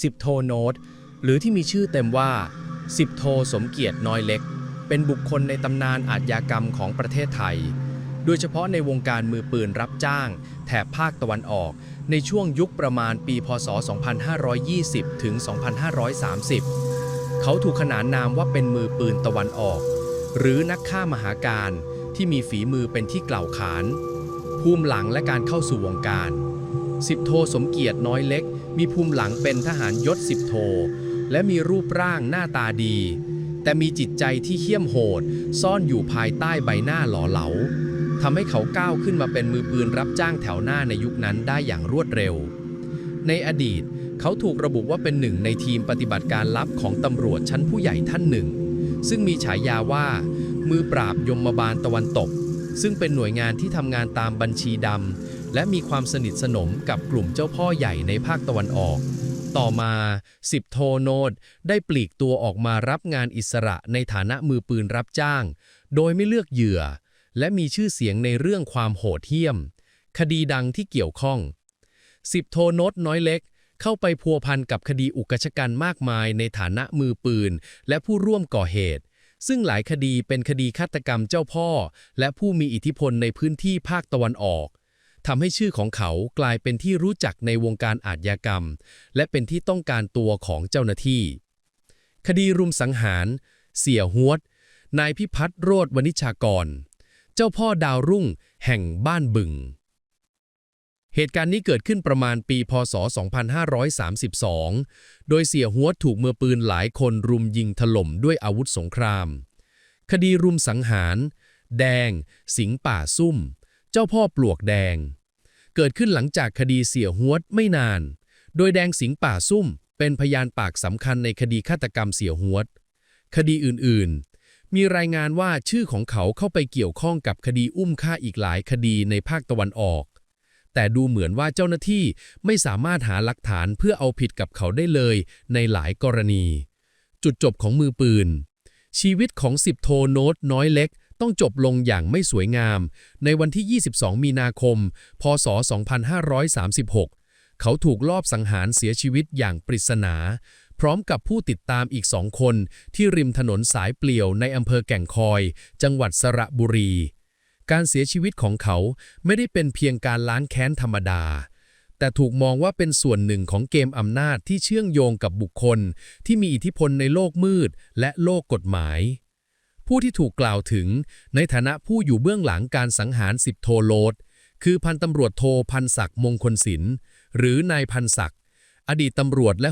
สิบโทโนตหรือที่มีชื่อเต็มว่าสิบโทสมเกียรติน้อยเล็ก เป็นบุคคลในตำนานอาชญากรรมของประเทศไทย โดยเฉพาะในวงการมือปืนรับจ้าง แถบภาคตะวันออก ในช่วงยุคประมาณปี พศ 2520 ถึง 2530 เขาถูกขนานนามว่าเป็นมือปืนตะวันออก หรือนักฆ่ามหาการที่มีฝีมือเป็นที่กล่าวขาน ภูมิหลังและการเข้าสู่วงการ สิบโทสมเกียรติน้อยเล็ก มีภูมิหลังเป็นทหารยศสิบโท และมีรูปร่างหน้าตาดี แต่มีจิตใจที่เหี้ยมโหด ซ่อนอยู่ภายใต้ใบหน้าหล่อเหลาทำให้เขาก้าวขึ้นมาเป็นมือปืนรับจ้างแถวหน้าในยุคนั้นได้อย่างรวดเร็ว ในอดีตเขาถูกระบุว่าเป็นหนึ่งในทีมปฏิบัติการลับของตำรวจชั้นผู้ใหญ่ท่านหนึ่ง ซึ่งมีฉายาว่า มือปราบยมบาลตะวันตก ซึ่งเป็นหน่วยงานที่ทำงานตามบัญชีดำ และมีความสนิทสนมกับกลุ่มเจ้าพ่อใหญ่ในภาคตะวันออก ต่อมาสิบโทโนดได้ปลีกตัวออกมารับงานอิสระในฐานะมือปืนรับจ้าง โดยไม่เลือกเหยื่อ และมีชื่อเสียงในเรื่องความโหดเหี้ยม คดีดังที่เกี่ยวข้องสิบโทโนดน้อยเล็กเข้าไปพัวพันกับคดีอุกชะกันมากมายในฐานะมือปืน และผู้ร่วมก่อเหตุ ซึ่งหลายคดีเป็นคดีฆาตกรรมเจ้าพ่อ และผู้มีอิทธิพลในพื้นที่ภาคตะวันออก ทำให้ชื่อของเขากลายเป็นที่รู้จักในวงการอาชญากรรม และเป็นที่ต้องการตัวของเจ้าหน้าที่ คดีรุมสังหาร เสี่ยหวด นายพิพัฒน์โรธวณิชากร เจ้าพ่อดาวรุ่งแห่งบ้านบึง เหตุการณ์นี้เกิดขึ้นประมาณปี พศ 2532 โดยเสี่ยหัวถูกมือปืนหลายคนรุมยิงถล่มด้วยอาวุธสงคราม คดีรุมสังหาร แดง สิงป่าซุ่ม เจ้าพ่อปลวกแดง เกิดขึ้นหลังจากคดีเสี่ยหวดไม่นาน โดยแดงสิงห์ป่าซุ่ม เป็นพยานปากสำคัญในคดีฆาตกรรมเสี่ยหวดคดีอื่นๆ มีรายงานว่าชื่อของเขาเข้าไปเกี่ยวข้องกับคดีอุ้มฆ่าอีกหลายคดีในภาคตะวันออก แต่ดูเหมือนว่าเจ้าหน้าที่ไม่สามารถหาหลักฐานเพื่อเอาผิดกับเขาได้เลยในหลายกรณี จุดจบของมือปืน ชีวิตของสิบโทโนตน้อยเล็ก ต้องจบลงอย่างไม่สวยงาม ในวันที่ 22 มีนาคม พศ 2536 เขาถูกลอบสังหารเสียชีวิตอย่างปริศนา พร้อมกับผู้ติดตามอีกสองคนที่ริมถนนสายเปลี่ยวในอำเภอแก่งคอย จังหวัดสระบุรี การเสียชีวิตของเขาไม่ได้เป็นเพียงการล้างแค้นธรรมดาแต่ถูกมองว่าเป็นส่วนหนึ่งของเกมอำนาจที่เชื่อมโยงกับบุคคล ที่มีอิทธิพลในโลกมืดและโลกกฎหมาย ผู้ที่ถูกกล่าวถึง ในฐานะผู้อยู่เบื้องหลังการสังหารสิบโทโลดคือพันตำรวจโทพันศักดิ์มงคลศิลป์หรือนายพันศักดิ์อดีตตำรวจและ